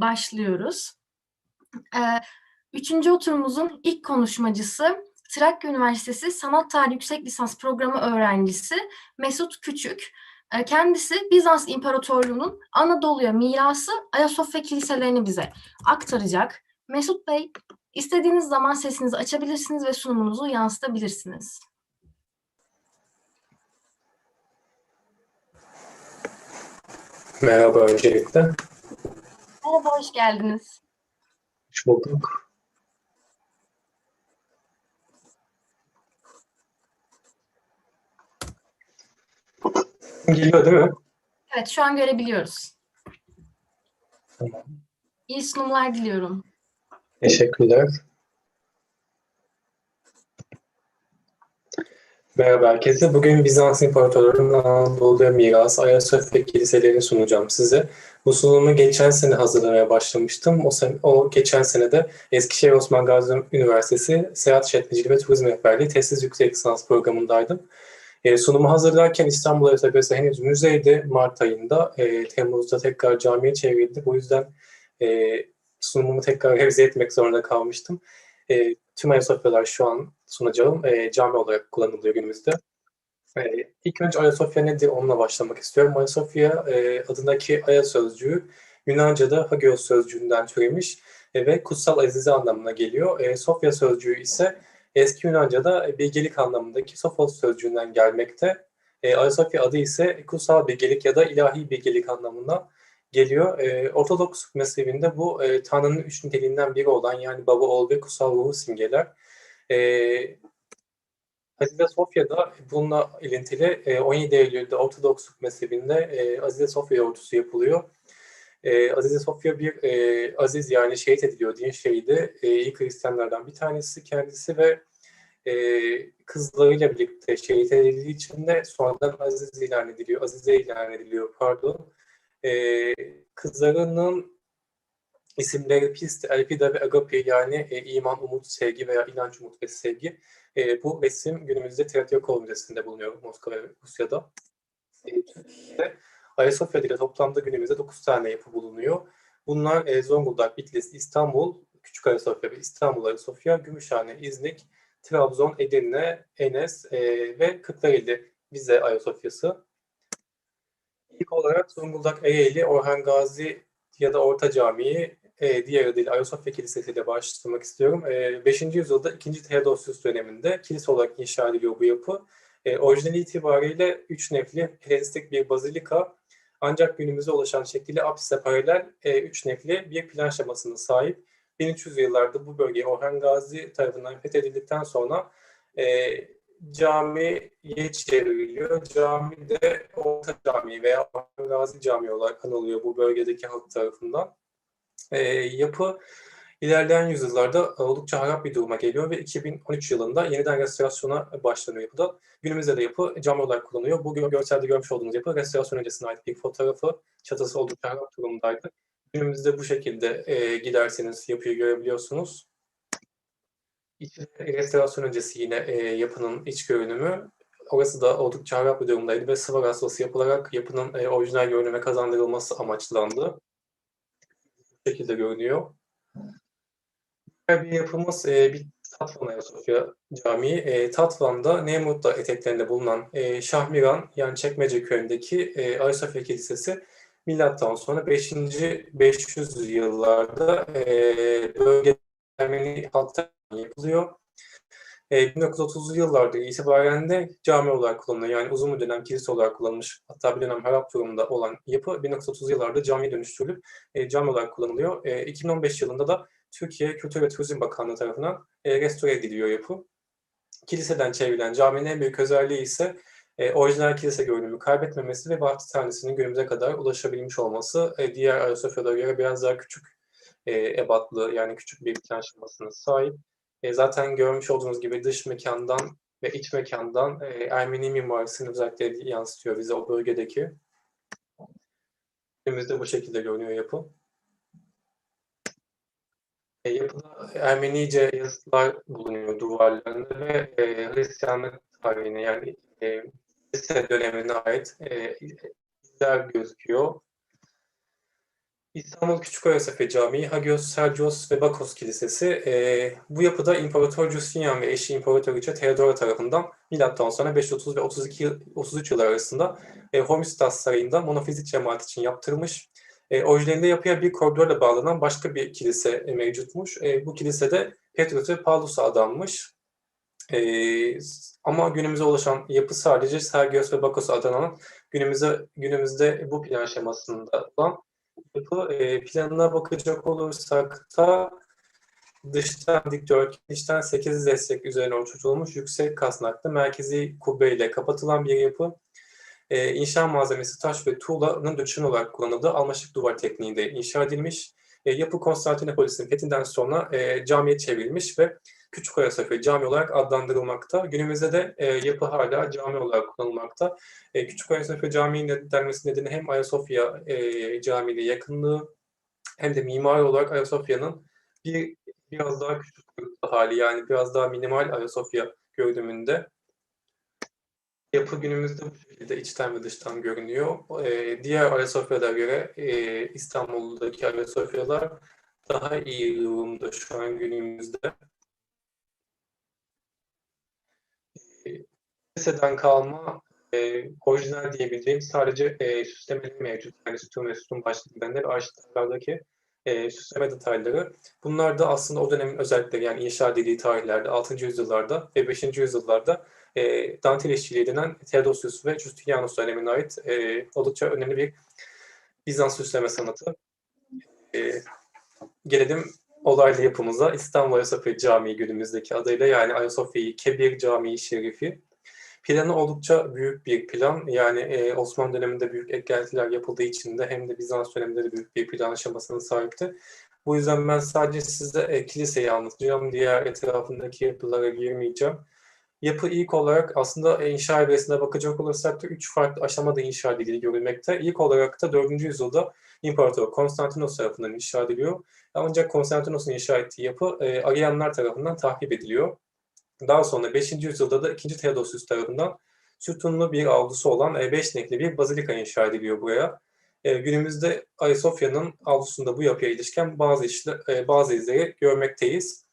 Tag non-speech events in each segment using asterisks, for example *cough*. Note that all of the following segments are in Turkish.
başlıyoruz. Üçüncü oturumumuzun ilk konuşmacısı Trakya Üniversitesi Sanat Tarihi Yüksek Lisans Programı öğrencisi Mesut Küçük. Kendisi Bizans İmparatorluğu'nun Anadolu'ya mirası Ayasofya kiliselerini bize aktaracak. Mesut Bey, istediğiniz zaman sesinizi açabilirsiniz ve sunumunuzu yansıtabilirsiniz. Merhaba öncelikle. Merhaba, hoş geldiniz. Hoş bulduk. Geliyor değil mi? Evet, şu an görebiliyoruz. Tamam. İyi sunumlar diliyorum. Teşekkürler. Merhaba herkese. Bugün Bizans İmparatorluğu'nun Anadolu'ya miras Ayasofya kiliselerini sunacağım size. Bu sunumu geçen sene hazırlamaya başlamıştım. O, sene, o geçen sene de Eskişehir Osman Gazi Üniversitesi Seyahat İşletmeciliği ve Turizm Rehberliği Tesis Yüksek Lisans programındaydım. E, sunumu hazırlarken İstanbul Arasabiyası henüz müzeydi Mart ayında. E, Temmuz'da tekrar camiye çevrildi. Bu yüzden e, sunumumu tekrar *laughs* revize etmek zorunda kalmıştım. E, tüm Ayasofyalar şu an sunacağım e, cami olarak kullanılıyor günümüzde. E, ilk önce Ayasofya nedir onunla başlamak istiyorum. Ayasofya e, adındaki Aya sözcüğü Yunanca'da Hagios sözcüğünden türemiş e, ve kutsal azize anlamına geliyor. E, Sofya sözcüğü ise eski Yunanca'da bilgelik anlamındaki Sophos sözcüğünden gelmekte. E, Ayasofya adı ise kutsal bilgelik ya da ilahi bilgelik anlamına geliyor. E, Ortodoks mezhebinde bu e, Tanrı'nın üç niteliğinden biri olan yani baba, oğul ve kutsal ruhu simgeler. E, Azize Sofya'da bununla ilintili e, 17 Eylül'de Ortodoksluk mezhebinde e, Azize Sofya ordusu yapılıyor. E, Azize Sofya bir e, aziz yani şehit ediliyor din şehidi. E, ilk Hristiyanlardan bir tanesi kendisi ve e, kızlarıyla birlikte şehit edildiği için de sonradan Aziz ilan ediliyor. Azize ilan ediliyor pardon. E, kızlarının isimleri Pist, Elpida ve Agape yani e, iman, umut, sevgi veya inanç, umut ve sevgi. E, bu resim günümüzde Tretyakov Müzesi'nde bulunuyor Moskova ve Rusya'da. E, Türkiye'de Ayasofya ile toplamda günümüzde 9 tane yapı bulunuyor. Bunlar e, Zonguldak, Bitlis, İstanbul, Küçük Ayasofya ve İstanbul Ayasofya, Gümüşhane, İznik, Trabzon, Edirne, Enes e, ve Kırklareli Vize Ayasofya'sı. İlk olarak Zonguldak Ereğli, Orhan Gazi ya da Orta Camii'yi e, diğer adıyla Ayasofya Kilisesi ile başlamak istiyorum. E, 5. yüzyılda 2. Theodosius döneminde kilise olarak inşa ediliyor bu yapı. E, orijinali itibariyle 3 nefli Helenistik bir bazilika ancak günümüze ulaşan şekliyle apsise paralel 3 e, nefli bir plan şemasına sahip. 1300 yıllarda bu bölge Orhan Gazi tarafından fethedildikten sonra e, camiye çevriliyor. Cami de Orta Camii veya Orhan Gazi Camii olarak anılıyor bu bölgedeki halk tarafından. E, yapı ilerleyen yüzyıllarda oldukça harap bir duruma geliyor ve 2013 yılında yeniden restorasyona başlanıyor yapıda. Günümüzde de yapı cami olarak kullanılıyor. Bu görselde görmüş olduğunuz yapı restorasyon öncesine ait bir fotoğrafı. Çatısı oldukça harap durumdaydı. Günümüzde bu şekilde e, giderseniz yapıyı görebiliyorsunuz. Restorasyon öncesi yine e, yapının iç görünümü. Orası da oldukça harap bir durumdaydı ve sıvı rastası yapılarak yapının e, orijinal görünüme kazandırılması amaçlandı. Şekilde görünüyor. Bir yapımız e, bir Tatvan Ayasofya Camii. E, Tatvan'da Nemrut'ta eteklerinde bulunan e, Şahmiran yani Çekmece köyündeki e, Ayasofya Kilisesi milattan sonra 5. 500 yıllarda e, bölge Ermeni halkta yapılıyor. E, 1930'lu yıllarda itibaren cami olarak kullanılıyor. Yani uzun bir dönem kilise olarak kullanılmış, hatta bir dönem harap durumunda olan yapı 1930'lu yıllarda camiye dönüştürülüp e, cami olarak kullanılıyor. E, 2015 yılında da Türkiye Kültür ve Turizm Bakanlığı tarafından e, restore ediliyor yapı. Kiliseden çevrilen caminin en büyük özelliği ise e, orijinal kilise görünümü kaybetmemesi ve Bahçetanesinin günümüze kadar ulaşabilmiş olması. E, diğer Ayasofya'lara göre biraz daha küçük e, ebatlı yani küçük bir plan sahip. E, zaten görmüş olduğunuz gibi dış mekandan ve iç mekandan e, Ermeni mimarisinin özellikleri yansıtıyor bize o bölgedeki. Günümüzde bu şekilde görünüyor yapı. E, yapıda Ermenice yazılar bulunuyor duvarlarında ve e, Hristiyanlık tarihine yani e, lise dönemine ait e, izler gözüküyor. İstanbul Küçük Ayasofya Camii, Hagios Sergios ve Bakos Kilisesi. E, bu yapıda İmparator Justinian ve eşi İmparatoriçe Theodora tarafından milattan sonra 530 ve 32 yıl, 33 yıllar arasında e, Hormisdas Sarayı'nda monofizik cemaat için yaptırılmış. E, orijinalinde yapıya bir koridorla bağlanan başka bir kilise e, mevcutmuş. E, bu kilisede Petrus ve Paulus'a adanmış. E, ama günümüze ulaşan yapı sadece Sergios ve Bakos adanan günümüze günümüzde bu plan şemasında olan yapı e, planına bakacak olursak da dıştan dikdörtgen, içten 8 destek üzerine oturtulmuş yüksek kasnaklı merkezi kubbe ile kapatılan bir yapı. E, inşa malzemesi taş ve tuğlanın döşün olarak kullanıldığı almaşık duvar tekniğinde inşa edilmiş. E, yapı Konstantinopolis'in fethinden sonra e, camiye çevrilmiş ve Küçük Ayasofya Cami olarak adlandırılmakta. Günümüzde de e, yapı hala cami olarak kullanılmakta. E, Küçük Ayasofya Camii denmesi nedeni hem Ayasofya e, Camii ile yakınlığı hem de mimari olarak Ayasofya'nın bir biraz daha küçük hali yani biraz daha minimal Ayasofya görünümünde. Yapı günümüzde bu şekilde içten ve dıştan görünüyor. E, diğer Ayasofya'lara göre e, İstanbul'daki Ayasofya'lar daha iyi durumda şu an günümüzde. Liseden kalma e, orijinal diyebileceğim sadece e, süslemeleri mevcut. Yani sütun ve sütun başlıklarında ve arşivlerdeki e, süsleme detayları. Bunlar da aslında o dönemin özellikleri yani inşa edildiği tarihlerde 6. yüzyıllarda ve 5. yüzyıllarda e, dantel işçiliği denen Theodosius ve Justinianus dönemine ait e, oldukça önemli bir Bizans süsleme sanatı. E, gelelim olaylı yapımıza İstanbul Ayasofya Camii günümüzdeki adıyla yani Ayasofya Kebir Camii Şerifi. Planı oldukça büyük bir plan. Yani e, Osmanlı döneminde büyük eklentiler yapıldığı için de hem de Bizans döneminde de büyük bir plan aşamasına sahipti. Bu yüzden ben sadece size e, kiliseyi anlatacağım. Diğer etrafındaki yapılara girmeyeceğim. Yapı ilk olarak aslında inşa evresine bakacak olursak da üç farklı aşamada inşa edildiği görülmekte. İlk olarak da 4. yüzyılda İmparator Konstantinos tarafından inşa ediliyor. Ancak Konstantinos'un inşa ettiği yapı e, Ariyanlar tarafından takip ediliyor. Daha sonra 5. yüzyılda da 2. Theodosius tarafından sütunlu bir avlusu olan 5 e, nekli bir bazilika inşa ediliyor buraya. E, günümüzde Ayasofya'nın avlusunda bu yapıya ilişkin bazı işler, e, bazı izleri görmekteyiz.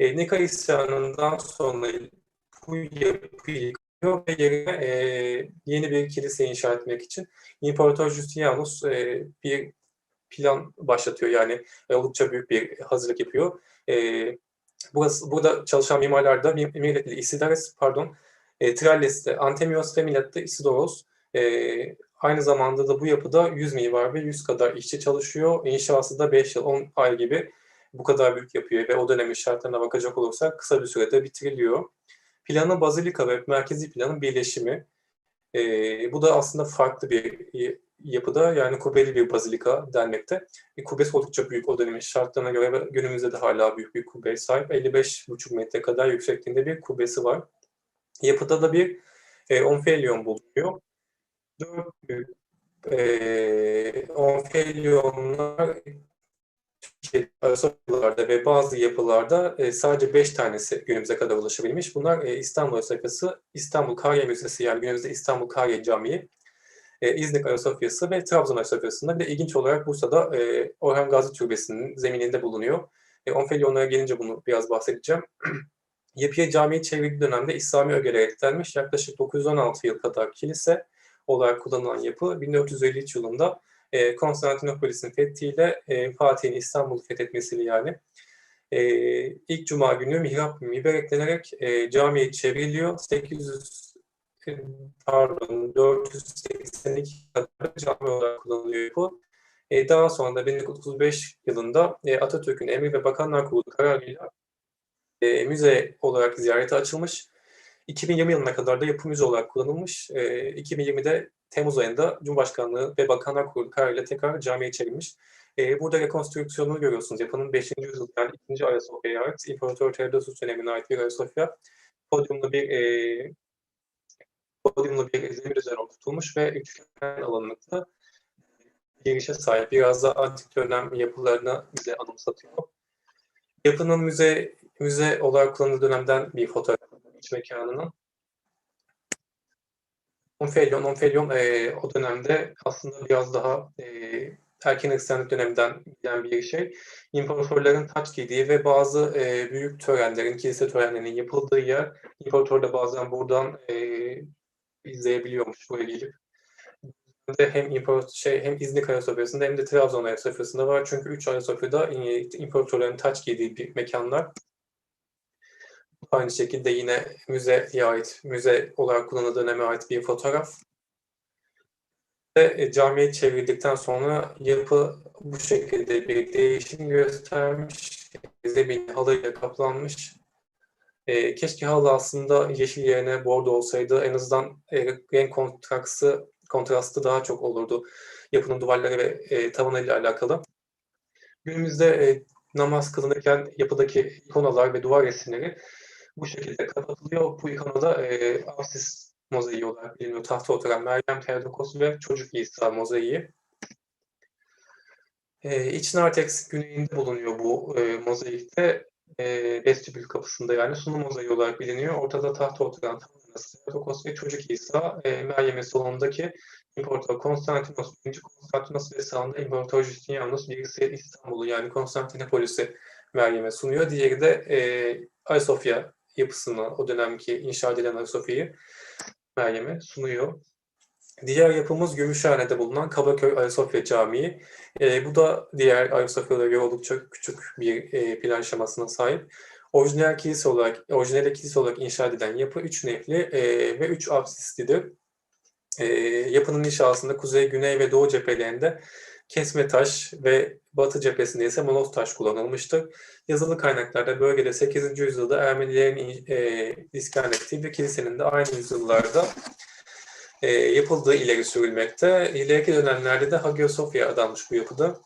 Nika isyanından sonra bu yapıyı yıkıyor ve yerine yeni bir kilise inşa etmek için İmparator Justinianus bir plan başlatıyor. Yani oldukça büyük bir hazırlık yapıyor. E, Burası, burada çalışan mimarlar da Miletli Isidares, pardon, e, Tralles'te Antemios ve Milet'te Isidoros. E, aynı zamanda da bu yapıda 100 mimar ve 100 kadar işçi çalışıyor. İnşası da 5 yıl, 10 ay gibi bu kadar büyük yapıyor ve o dönemin şartlarına bakacak olursak kısa bir sürede bitiriliyor. Planı bazilika ve merkezi planın birleşimi. E, bu da aslında farklı bir yapıda yani kubbeli bir bazilika denmekte. E, kubbesi oldukça büyük o dönemin şartlarına göre ve günümüzde de hala büyük bir kubbeye sahip. 55,5 metre kadar yüksekliğinde bir kubbesi var. Yapıda da bir e, onfelyon bulunuyor. Dört büyük e, onfelyonlar Ayasofyalarda ve bazı yapılarda e, sadece 5 tanesi günümüze kadar ulaşabilmiş. Bunlar e, İstanbul Ayasofya'sı, İstanbul Kariye Müzesi yani günümüzde İstanbul Kariye Camii, e, İznik Ayasofya'sı ve Trabzon Ayasofya'sında bir de ilginç olarak Bursa'da e, Orhan Gazi Türbesi'nin zemininde bulunuyor. E, Onfelyonlara gelince bunu biraz bahsedeceğim. *clears throat* Yapıya camiye çevrildiği dönemde İslami ögelere eklenmiş yaklaşık 916 yıl kadar kilise olarak kullanılan yapı 1453 yılında e, Konstantinopolis'in fethiyle e, Fatih'in İstanbul'u fethetmesiyle yani e, ilk cuma günü mihrap miber eklenerek e, camiye çevriliyor. 800 pardon 482 kadar cami olarak kullanılıyor bu. E, daha sonra da 1935 yılında e, Atatürk'ün emri ve Bakanlar Kurulu kararıyla e, müze olarak ziyarete açılmış. 2020 yılına kadar da yapı müze olarak kullanılmış. E, 2020'de Temmuz ayında Cumhurbaşkanlığı ve Bakanlar Kurulu kararıyla tekrar camiye çevrilmiş. E, burada rekonstrüksiyonunu görüyorsunuz. Yapının 5. yüzyıl yani 2. Ayasofya'ya ait İmparator Theodosius dönemine ait bir Ayasofya. Podyumlu bir e, podyumlu bir zemir üzerine oturtulmuş ve üçgen alanlıkta girişe sahip. Biraz da antik dönem yapılarını bize anımsatıyor. Yapının müze müze olarak kullanıldığı dönemden bir fotoğraf iç mekanının. Onfelyon, Onfelyon e, o dönemde aslında biraz daha e, erken Hristiyanlık döneminden gelen bir şey. İmparatorların taç giydiği ve bazı e, büyük törenlerin, kilise törenlerinin yapıldığı yer. İmparator da bazen buradan e, izleyebiliyormuş buraya gelip. De hem imparator şey hem İznik Ayasofya'sında hem de Trabzon Ayasofya'sında var. Çünkü üç Ayasofya'da imparatorların taç giydiği bir mekanlar. Aynı şekilde yine müzeye ait, müze olarak kullanıldığı döneme ait bir fotoğraf. Ve e, camiye çevrildikten sonra yapı bu şekilde bir değişim göstermiş. Zemin halıyla kaplanmış. E, keşke halı aslında yeşil yerine bordo olsaydı. En azından e, renk kontrastı, kontrastı daha çok olurdu. Yapının duvarları ve e, tavanıyla alakalı. Günümüzde e, namaz kılınırken yapıdaki ikonalar ve duvar resimleri bu şekilde kapatılıyor. Bu ikonada e, absis mozaiği olarak biliniyor. Tahta oturan Meryem Theotokos ve Çocuk İsa mozaiği. E, İç Nartex güneyinde bulunuyor bu e, mozaikte. E, vestibül kapısında yani sunum mozaiği olarak biliniyor. Ortada tahta oturan Theotokos ve Çocuk İsa e, Meryem'in solundaki İmparator Konstantinos I. Konstantinos ve sağında İmparator Justinianus birisi İstanbul'u yani Konstantinopolis'i Meryem'e sunuyor. Diğeri de e, Ayasofya yapısını, o dönemki inşa edilen Ayasofya'yı Meryem'e sunuyor. Diğer yapımız Gümüşhane'de bulunan Kabaköy Ayasofya Camii. E, bu da diğer Ayasofya'lara göre oldukça küçük bir e, plan şemasına sahip. Orijinal kilise olarak, orijinal kilise olarak inşa edilen yapı üç nefli e, ve üç absislidir. E, yapının inşasında kuzey, güney ve doğu cephelerinde kesme taş ve batı cephesinde ise monos taş kullanılmıştır. Yazılı kaynaklarda bölgede 8. yüzyılda Ermenilerin e, iskan ettiği ve kilisenin de aynı yüzyıllarda e, yapıldığı ileri sürülmekte. İleriki dönemlerde de Hagia Sophia adanmış bu yapıda.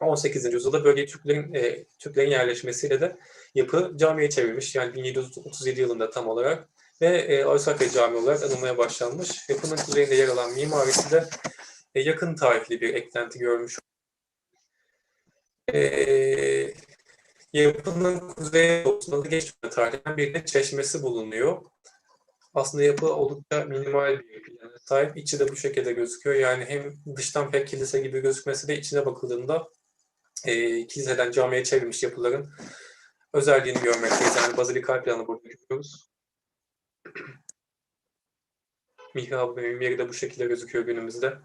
18. yüzyılda bölgeye Türklerin, e, Türklerin yerleşmesiyle de yapı camiye çevrilmiş. Yani 1737 yılında tam olarak ve e, Ayasofya Camii olarak anılmaya başlanmış. Yapının kuzeyinde yer alan mimarisi de e, yakın tarihli bir eklenti görmüş. E, yapının kuzey doğusunda geç tarihinden bir de çeşmesi bulunuyor. Aslında yapı oldukça minimal bir plana sahip. İçi de bu şekilde gözüküyor. Yani hem dıştan pek kilise gibi gözükmesi de içine bakıldığında e, kiliseden camiye çevrilmiş yapıların özelliğini görmekteyiz. Yani bazilikal planı burada görüyoruz. Mihrab ve minberi de bu şekilde gözüküyor günümüzde.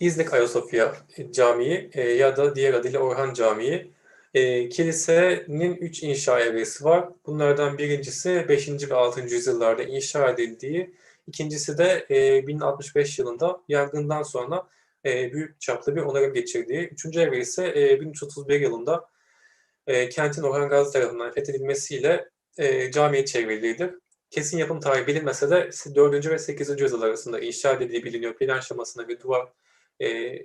İznik Ayasofya Camii e, ya da diğer adıyla Orhan Camii. E, kilisenin üç inşa evresi var. Bunlardan birincisi 5. ve 6. yüzyıllarda inşa edildiği, ikincisi de e, 1065 yılında yangından sonra e, büyük çaplı bir onarım geçirdiği, üçüncü evre ise e, 1331 yılında e, kentin Orhan Gazi tarafından fethedilmesiyle e, camiye çevrildiğidir. Kesin yapım tarihi bilinmese de 4. ve 8. yüzyıl arasında inşa edildiği biliniyor. Plan şemasına ve duvar e,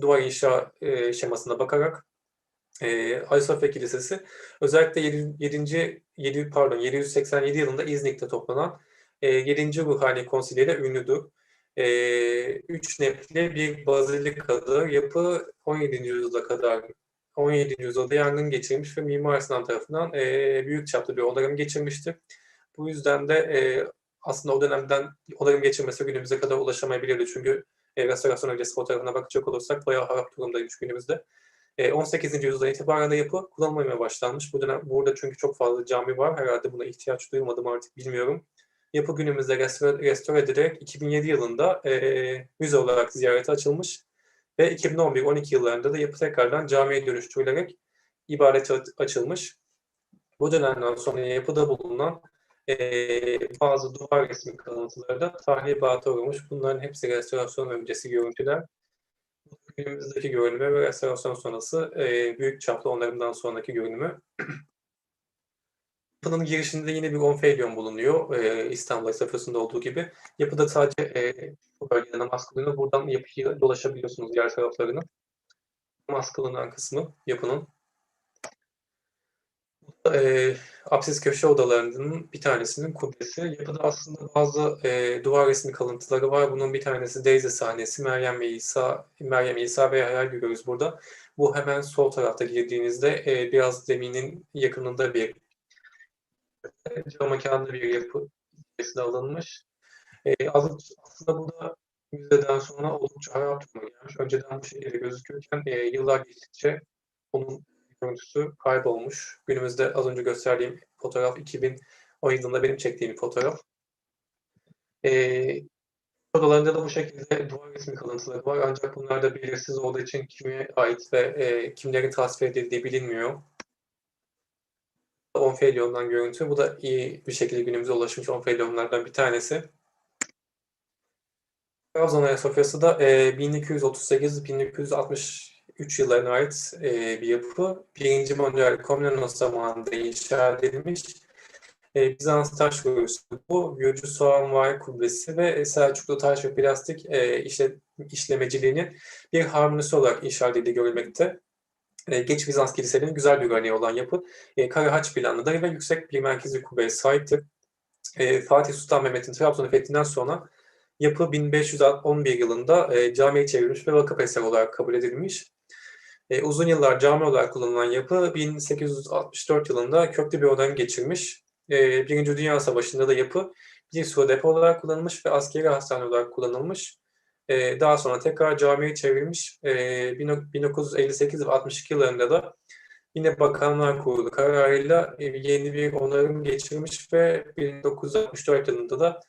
duvar inşa e, şemasına bakarak e, Ayasofya Kilisesi özellikle 7. 7. 7 pardon 787 yılında İznik'te toplanan e, 7. Ruhani Konsili ile ünlüdür. E, üç nefli bir bazilikadır. Yapı 17. yüzyılda kadar 17. yüzyılda yangın geçirmiş ve Mimar Sinan tarafından e, büyük çaplı bir onarım geçirmiştir. Bu yüzden de e, aslında o dönemden onarım geçirmesi günümüze kadar ulaşamayabilirdi. Çünkü e, restorasyon öncesi fotoğrafına bakacak olursak bayağı harap durumdaymış günümüzde. E, 18. yüzyıldan itibaren de yapı kullanılmaya başlanmış. Bu dönem, burada çünkü çok fazla cami var. Herhalde buna ihtiyaç duymadım artık bilmiyorum. Yapı günümüzde restore, restore edilerek 2007 yılında e, müze olarak ziyarete açılmış. Ve 2011-12 yıllarında da yapı tekrardan camiye dönüştürülerek ibadet açılmış. Bu dönemden sonra yapıda bulunan e, bazı duvar resmi kalıntıları da tahribata uğramış. Bunların hepsi restorasyon öncesi görüntüler. Günümüzdeki görünümü ve restorasyon sonrası e, büyük çaplı onarımdan sonraki görünümü. *clears throat* Yapının girişinde yine bir onfeylyon bulunuyor. E, İstanbul Ayasofya'sında olduğu gibi. Yapıda sadece e, bu bölgede namaz kılınıyor. Buradan yapıyı dolaşabiliyorsunuz diğer taraflarını. Namaz kılınan kısmı yapının. E, apsis köşe odalarının bir tanesinin kubbesi. Yapıda aslında bazı e, duvar resmi kalıntıları var. Bunun bir tanesi Deyze sahnesi. Meryem ve İsa, Meryem, İsa ve Hayal görüyoruz burada. Bu hemen sol tarafta girdiğinizde e, biraz zeminin yakınında bir cam mekanlı bir yapı içerisine alınmış. E, aslında burada müzeden sonra oldukça harap duruma gelmiş. Önceden bu şekilde gözükürken e, yıllar geçtikçe onun görüntüsü kaybolmuş. Günümüzde az önce gösterdiğim fotoğraf 2010 yılında benim çektiğim bir fotoğraf. E, odalarında da bu şekilde duvar resmi kalıntıları var ancak bunlar da belirsiz olduğu için kime ait ve e, kimlerin tasvir edildiği bilinmiyor. Onfelyon'dan görüntü. Bu da iyi bir şekilde günümüze ulaşmış Onfelyon'lardan bir tanesi. Trabzon Ayasofya'sı da e, 1238-1263 yıllarına ait e, bir yapı. Birinci Manuel Komnenos zamanında inşa edilmiş. E, Bizans taş kurusu bu. Gürcü soğanvari kubbesi ve Selçuklu taş ve plastik e, işle, işlemeciliğinin bir harmonisi olarak inşa edildiği görülmekte. E, geç Bizans kiliselerinin güzel bir örneği olan yapı. E, kare haç planlıdır ve yüksek bir merkezi kubbeye sahiptir. E, Fatih Sultan Mehmet'in Trabzon'u fethinden sonra yapı 1511 yılında e, camiye çevrilmiş ve vakıf eseri olarak kabul edilmiş. E, uzun yıllar cami olarak kullanılan yapı 1864 yılında köklü bir odan geçirmiş. E, Birinci Dünya Savaşı'nda da yapı bir süre depo olarak kullanılmış ve askeri hastane olarak kullanılmış. E, daha sonra tekrar camiye çevrilmiş. E, 1958 ve 62 yıllarında da yine Bakanlar Kurulu kararıyla e, yeni bir onarım geçirmiş ve 1964 yılında da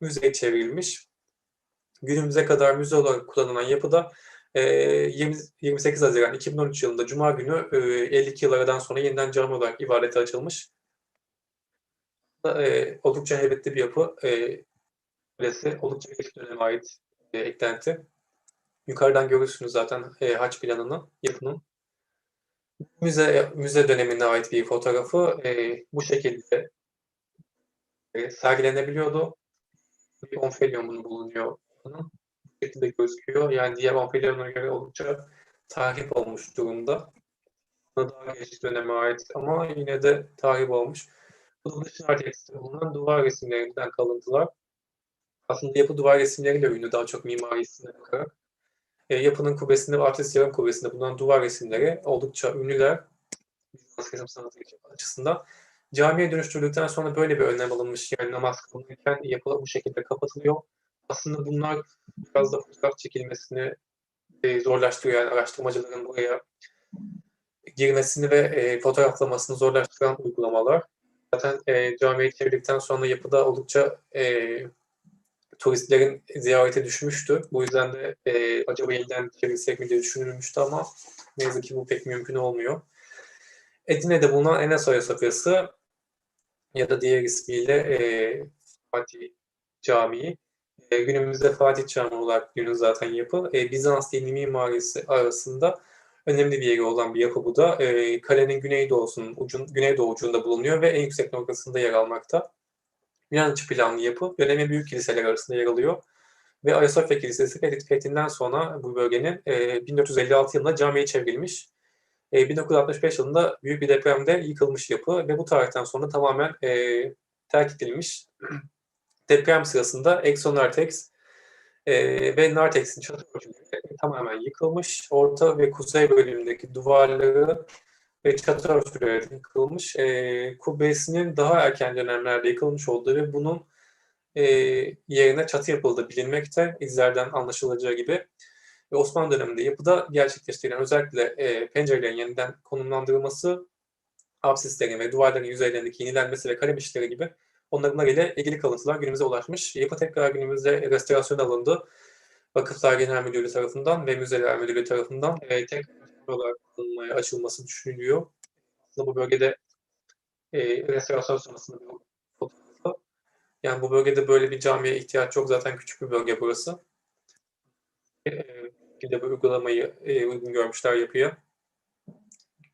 müzeye çevrilmiş. Günümüze kadar müze olarak kullanılan yapıda 20, 28 Haziran 2013 yılında Cuma günü e, 52 yıl aradan sonra yeniden cami olarak ibadete açılmış. E, oldukça heybetli bir yapı. E, Kulesi oldukça geç döneme ait e, eklenti. Yukarıdan görürsünüz zaten e, haç planını, yapının. Müze müze dönemine ait bir fotoğrafı e, bu şekilde e, sergilenebiliyordu. Bir onfelyon bulunuyor. Bu şekilde gözüküyor. Yani diğer onfelyonlara göre oldukça tahrip olmuş durumda. Daha geç döneme ait ama yine de tahrip olmuş. Bu da dış tekste bulunan duvar resimlerinden kalıntılar. Aslında yapı duvar resimleriyle ünlü daha çok mimarisine bakarak. E, yapının kubbesinde ve artist yarım kubbesinde bulunan duvar resimleri oldukça ünlüler. Bizans resim sanatı açısından. Camiye dönüştürüldükten sonra böyle bir önlem alınmış. Yani namaz kılınırken yapı bu şekilde kapatılıyor. Aslında bunlar biraz da fotoğraf çekilmesini e, zorlaştırıyor. Yani araştırmacıların buraya girmesini ve e, fotoğraflamasını zorlaştıran uygulamalar. Zaten e, camiye çevirdikten sonra yapıda oldukça e, turistlerin ziyarete düşmüştü. Bu yüzden de e, acaba yeniden çevirsek mi diye düşünülmüştü ama ne yazık ki bu pek mümkün olmuyor. Edirne'de bulunan Enes Ayasofya'sı ya da diğer ismiyle e, Fatih Camii. E, günümüzde Fatih Camii olarak günün zaten yapı. E, Bizans dini mimarisi arasında önemli bir yeri olan bir yapı bu da. E, kalenin güneydoğusunun ucun, güneydoğu ucunda bulunuyor ve en yüksek noktasında yer almakta. Yunan planlı yapı dönemin büyük kiliseler arasında yer alıyor. Ve Ayasofya Kilisesi fethinden sonra bu bölgenin e, 1456 yılında camiye çevrilmiş. E, 1965 yılında büyük bir depremde yıkılmış yapı ve bu tarihten sonra tamamen e, terk edilmiş. Deprem sırasında Exonartex e, ve Nartex'in çatı örtüleri tamamen yıkılmış. Orta ve kuzey bölümündeki duvarları ve çatı örtüleri yıkılmış. E, kubbesinin daha erken dönemlerde yıkılmış olduğu ve bunun e, yerine çatı yapıldığı bilinmekte. İzlerden anlaşılacağı gibi. Ve Osmanlı döneminde yapıda gerçekleştirilen özellikle e, pencerelerin yeniden konumlandırılması, absislerin ve duvarların yüzeylerindeki yenilenmesi ve kalem işleri gibi onlarla ile ilgili kalıntılar günümüze ulaşmış. Yapı tekrar günümüzde restorasyon alındı. Vakıflar Genel Müdürlüğü tarafından ve Müzeler Müdürlüğü tarafından e, tekrar olarak kullanılmaya açılması düşünülüyor. Aslında bu bölgede e, restorasyon sonrasında bir fotoğrafı. Yani bu bölgede böyle bir camiye ihtiyaç yok. Zaten küçük bir bölge burası. E, şekilde bu uygulamayı e, uygun görmüşler yapıya.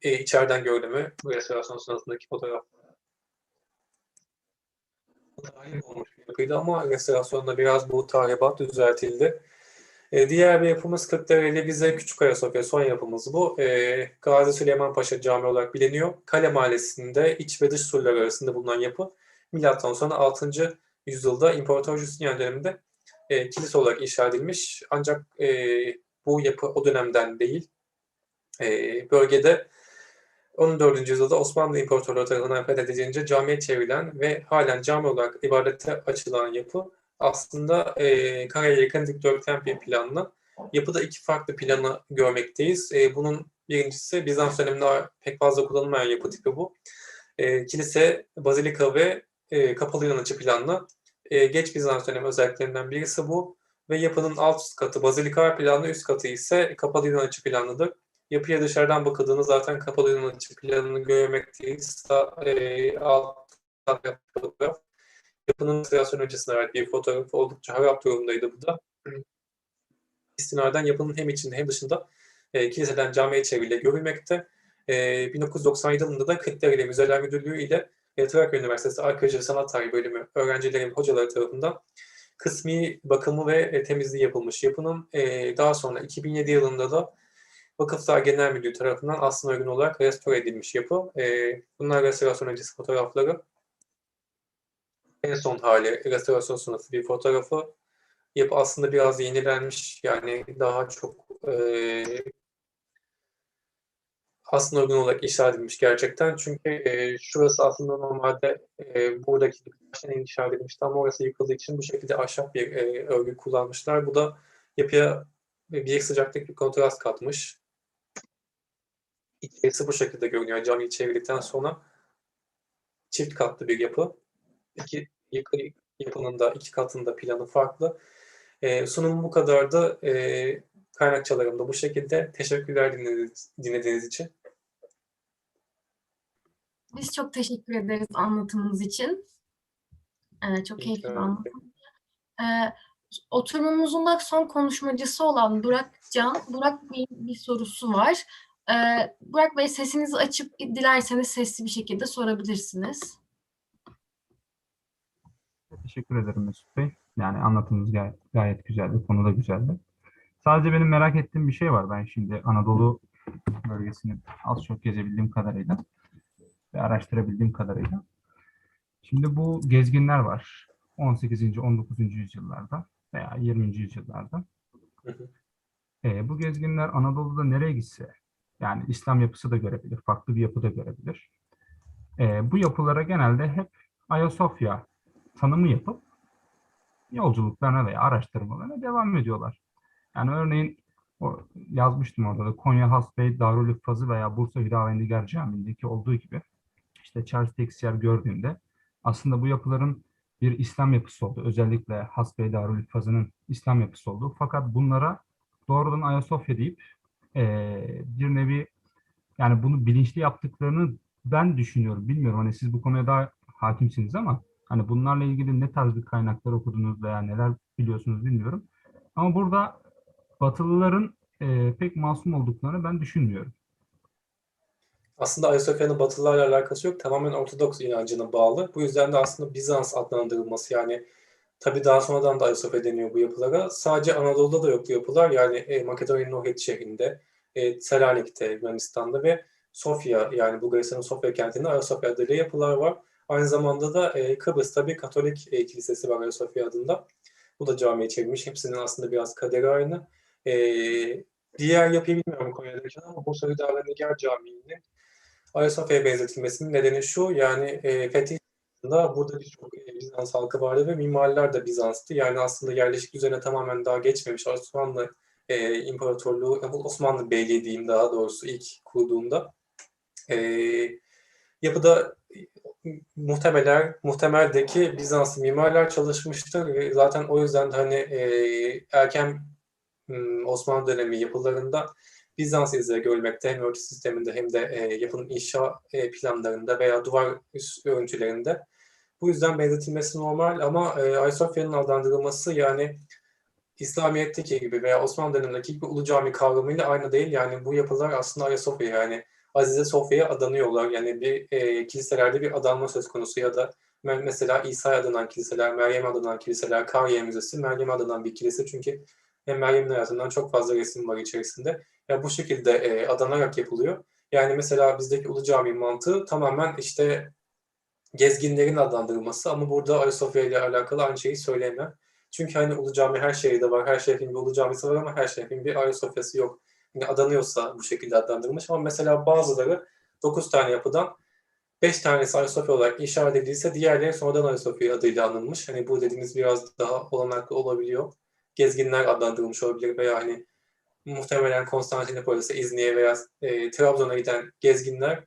E, içeriden görünümü restorasyon sonrasındaki fotoğraf. Tahrip olmuş yapıydı ama restorasyonda biraz bu tahribat düzeltildi. E, diğer bir yapımız Kırklareli Rize Küçük Ayasofya son yapımız bu. E, Gazi Süleyman Paşa Camii olarak biliniyor. Kale Mahallesi'nde iç ve dış surlar arasında bulunan yapı milattan sonra 6. yüzyılda İmparator Justinian döneminde e, kilise olarak inşa edilmiş. Ancak e, bu yapı o dönemden değil. E, bölgede 14. yüzyılda Osmanlı İmparatorluğu tarafından fethedilince camiye çevrilen ve halen cami olarak ibadete açılan yapı aslında e, kareye yakın dikdörtgen bir planla. Yapıda iki farklı planı görmekteyiz. E, bunun birincisi Bizans döneminde pek fazla kullanılmayan yapı tipi bu. E, kilise, bazilika ve e, kapalı Yunan açı planlı. E, geç Bizans dönemi özelliklerinden birisi bu. Ve yapının alt katı bazilika planlı, üst katı ise kapalı Yunan açı planlıdır. Yapıya dışarıdan bakıldığında zaten kapalı Yunan açı planını görmekteyiz. Sağ, e, alt fotoğraf. Yapının restorasyon öncesine bir fotoğraf oldukça harap durumdaydı bu da. İstinaden yapının hem içinde hem dışında e, kiliseden camiye çeviriyle görülmekte. E, 1997 yılında da Kırklareli Müzeler Müdürlüğü ile Trakya Üniversitesi Arkeoloji Sanat Tarihi Bölümü öğrencilerin hocaları tarafından kısmi bakımı ve e, temizliği yapılmış. Yapının e, daha sonra 2007 yılında da Vakıflar Genel Müdürlüğü tarafından aslına uygun olarak restore edilmiş yapı. E, bunlar restorasyon öncesi fotoğrafları. En son hali restorasyon sonrası bir fotoğrafı. Yapı aslında biraz yenilenmiş. Yani daha çok e, aslında uygun olarak inşa edilmiş gerçekten. Çünkü e, şurası aslında normalde e, buradaki taştan inşa edilmişti ama orası yıkıldığı için bu şekilde ahşap bir e, örgü kullanmışlar. Bu da yapıya bir sıcaklık bir kontrast katmış. İçerisi bu şekilde görünüyor. Camiyi çevirdikten sonra çift katlı bir yapı. İki yıkı, yapının da iki katında planı farklı. E, sunumum bu kadardı. E, kaynakçalarım da bu şekilde. Teşekkürler dinlediğiniz, dinlediğiniz için. Biz çok teşekkür ederiz anlatımınız için. Ee, çok keyifli bir anlatım. Ee, oturumumuzun da son konuşmacısı olan Burak Can, Burak Bey'in bir sorusu var. Ee, Burak Bey sesinizi açıp dilerseniz sesli bir şekilde sorabilirsiniz. Teşekkür ederim Mesut Bey. Yani anlatımınız gayet, gayet güzeldi, konu da güzeldi. Sadece benim merak ettiğim bir şey var. Ben şimdi Anadolu bölgesini az çok gezebildiğim kadarıyla ve araştırabildiğim kadarıyla. Şimdi bu gezginler var. 18. 19. yüzyıllarda veya 20. yüzyıllarda. E, bu gezginler Anadolu'da nereye gitse, yani İslam yapısı da görebilir, farklı bir yapı da görebilir. E, bu yapılara genelde hep Ayasofya tanımı yapıp yolculuklarına veya araştırmalarına devam ediyorlar. Yani örneğin o, yazmıştım orada da Konya Hasbey Darülfazı veya Bursa Hüdavendigar Camii'ndeki olduğu gibi işte Charles Texier gördüğünde aslında bu yapıların bir İslam yapısı olduğu, özellikle Hasbey Darülfazı'nın İslam yapısı olduğu fakat bunlara doğrudan Ayasofya deyip bir nevi yani bunu bilinçli yaptıklarını ben düşünüyorum. Bilmiyorum hani siz bu konuya daha hakimsiniz ama hani bunlarla ilgili ne tarz bir kaynaklar okudunuz veya neler biliyorsunuz bilmiyorum. Ama burada Batılıların eee, pek masum olduklarını ben düşünmüyorum. Aslında Ayasofya'nın Batılılarla alakası yok. Tamamen Ortodoks inancına bağlı. Bu yüzden de aslında Bizans adlandırılması yani tabii daha sonradan da Ayasofya deniyor bu yapılara. Sadece Anadolu'da da yok bu yapılar. Yani e, Makedonya'nın Ohrid şehrinde, e, Selanik'te, Yunanistan'da ve Sofya yani Bulgaristan'ın Sofya kentinde Ayasofya adıyla yapılar var. Aynı zamanda da e, Kıbrıs'ta bir Katolik e, kilisesi var Ayasofya adında. Bu da camiye çevirmiş. Hepsinin aslında biraz kaderi aynı. E, diğer yapıyı bilmiyorum Konya'daki ama Bursa Hüdavendigar Camii'nin Ayasofya'ya benzetilmesinin nedeni şu, yani e, Fetih da burada birçok e, Bizans halkı vardı ve mimariler de Bizans'tı. Yani aslında yerleşik düzene tamamen daha geçmemiş Osmanlı e, İmparatorluğu, Osmanlı Beyliği diyeyim daha doğrusu ilk kurduğunda. E, yapıda muhtemeler, muhtemeldeki Bizanslı mimarlar çalışmıştır. Zaten o yüzden de hani e, erken m, Osmanlı dönemi yapılarında Bizans izleri görülmekte hem örtü sisteminde hem de e, yapının inşa e, planlarında veya duvar üst örüntülerinde. Bu yüzden benzetilmesi normal ama e, Ayasofya'nın adlandırılması yani İslamiyet'teki gibi veya Osmanlı dönemindeki gibi Ulu Cami kavramıyla aynı değil. Yani bu yapılar aslında Ayasofya yani Azize Sofya'ya adanıyorlar. Yani bir e, kiliselerde bir adanma söz konusu ya da me- mesela İsa'ya adanan kiliseler, Meryem'e adanan kiliseler, Kariye Müzesi, Meryem'e adanan bir kilise çünkü hem Meryem'in hayatından çok fazla resim var içerisinde. Ya bu şekilde e, adanarak yapılıyor. Yani mesela bizdeki Ulu Cami mantığı tamamen işte gezginlerin adlandırılması ama burada Ayasofya ile alakalı aynı şeyi söyleyemem. Çünkü hani Ulu Cami her şehirde var, her şehrin bir Ulu Camisi var ama her şehrin bir Ayasofya'sı yok. Yani adanıyorsa bu şekilde adlandırılmış ama mesela bazıları 9 tane yapıdan 5 tanesi Ayasofya olarak işaret edilse diğerleri sonradan Ayasofya adıyla anılmış. Hani bu dediğimiz biraz daha olanaklı olabiliyor. Gezginler adlandırılmış olabilir veya hani muhtemelen Konstantinopolis'e, İzni'ye veya e, Trabzon'a giden gezginler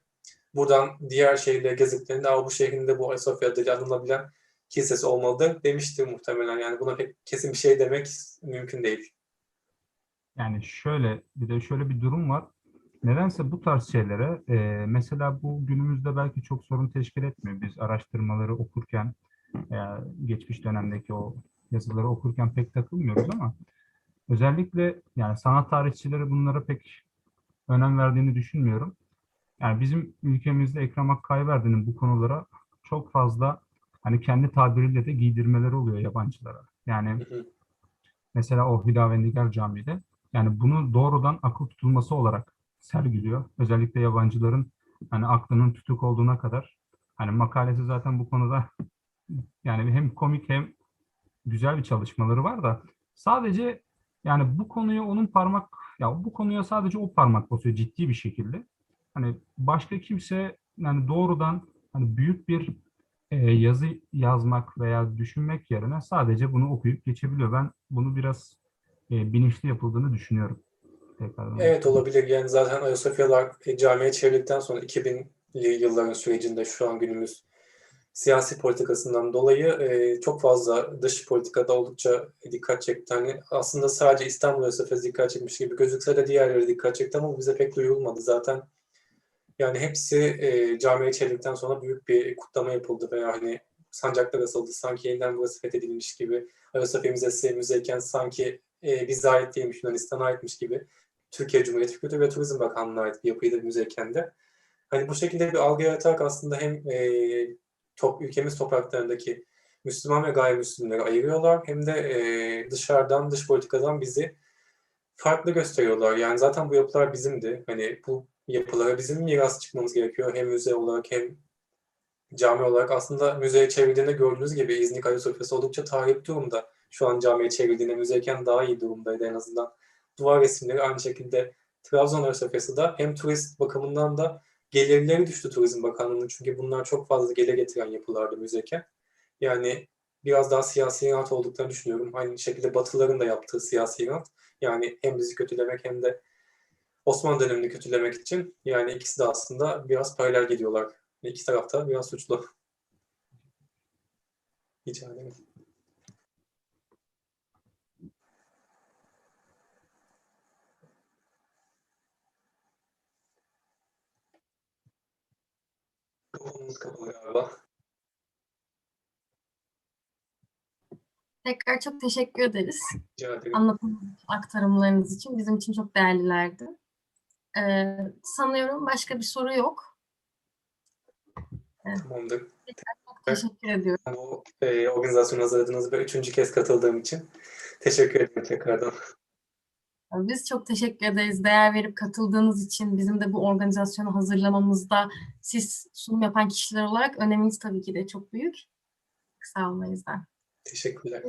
buradan diğer şehirlere gezdiklerinde bu şehrin de bu Ayasofya adıyla anılabilen kilisesi olmalıdır demiştir muhtemelen. Yani buna pek kesin bir şey demek mümkün değil. Yani şöyle bir de şöyle bir durum var. Nedense bu tarz şeylere e, mesela bu günümüzde belki çok sorun teşkil etmiyor. Biz araştırmaları okurken veya geçmiş dönemdeki o yazıları okurken pek takılmıyoruz ama özellikle yani sanat tarihçileri bunlara pek önem verdiğini düşünmüyorum. Yani bizim ülkemizde Ekrem Akkayverdi'nin bu konulara çok fazla hani kendi tabiriyle de giydirmeleri oluyor yabancılara. Yani mesela o Hüdavendigar Camii'de yani bunu doğrudan akıl tutulması olarak sergiliyor. Özellikle yabancıların hani aklının tutuk olduğuna kadar. Hani makalesi zaten bu konuda yani hem komik hem güzel bir çalışmaları var da sadece yani bu konuya onun parmak ya bu konuya sadece o parmak basıyor ciddi bir şekilde. Hani başka kimse yani doğrudan hani büyük bir e, yazı yazmak veya düşünmek yerine sadece bunu okuyup geçebiliyor. Ben bunu biraz e, bilinçli yapıldığını düşünüyorum. Tekrardan. Evet olabilir. Yani zaten Ayasofyalar e, camiye çevrildikten sonra 2000'li yılların sürecinde şu an günümüz siyasi politikasından dolayı e, çok fazla dış politikada oldukça dikkat çekti. Hani aslında sadece İstanbul Ayasofya'sı dikkat çekmiş gibi gözükse de diğerleri dikkat çekti ama bu bize pek duyulmadı. Zaten yani hepsi e, camiye çevrildikten sonra büyük bir kutlama yapıldı veya hani sancaklar asıldı. Sanki yeniden burası fethedilmiş gibi. Ayasofya Müzesi müzeyken sanki e, bize ait değilmiş, Yunanistan'a aitmiş gibi. Türkiye Cumhuriyeti Kültür ve Turizm Bakanlığı'na ait bir yapıydı müzeyken de. Hani bu şekilde bir algı yaratarak aslında hem e, top, ülkemiz topraklarındaki Müslüman ve gayrimüslimleri ayırıyorlar hem de e, dışarıdan, dış politikadan bizi farklı gösteriyorlar. Yani zaten bu yapılar bizimdi. Hani bu yapılara bizim miras çıkmamız gerekiyor. Hem müze olarak hem cami olarak. Aslında müzeye çevrildiğinde gördüğünüz gibi İznik Ayasofya'sı oldukça tarihi durumda. Şu an camiye çevrildiğinde müzeyken daha iyi durumdaydı en azından. Duvar resimleri aynı şekilde Trabzon Ayasofya'sı da hem turist bakımından da gelirleri düştü Turizm Bakanlığı'nın. Çünkü bunlar çok fazla gelir getiren yapılardı müzeyken. Yani biraz daha siyasi rant olduklarını düşünüyorum. Aynı şekilde Batılıların da yaptığı siyasi rant. Yani hem bizi kötülemek hem de Osmanlı dönemini kötülemek için yani ikisi de aslında biraz paralel gidiyorlar. İki tarafta biraz suçlu. Kapalı galiba. Tekrar çok teşekkür ederiz. Rica ederim. Anlatım aktarımlarınız için. Bizim için çok değerlilerdi. Ee, sanıyorum başka bir soru yok. Tamamdır. Çok teşekkür ediyorum. Bu e, organizasyonu hazırladığınız ve üçüncü kez katıldığım için teşekkür ederim tekrardan. Biz çok teşekkür ederiz. Değer verip katıldığınız için bizim de bu organizasyonu hazırlamamızda siz sunum yapan kişiler olarak öneminiz tabii ki de çok büyük. Sağ olun o yüzden. Teşekkürler.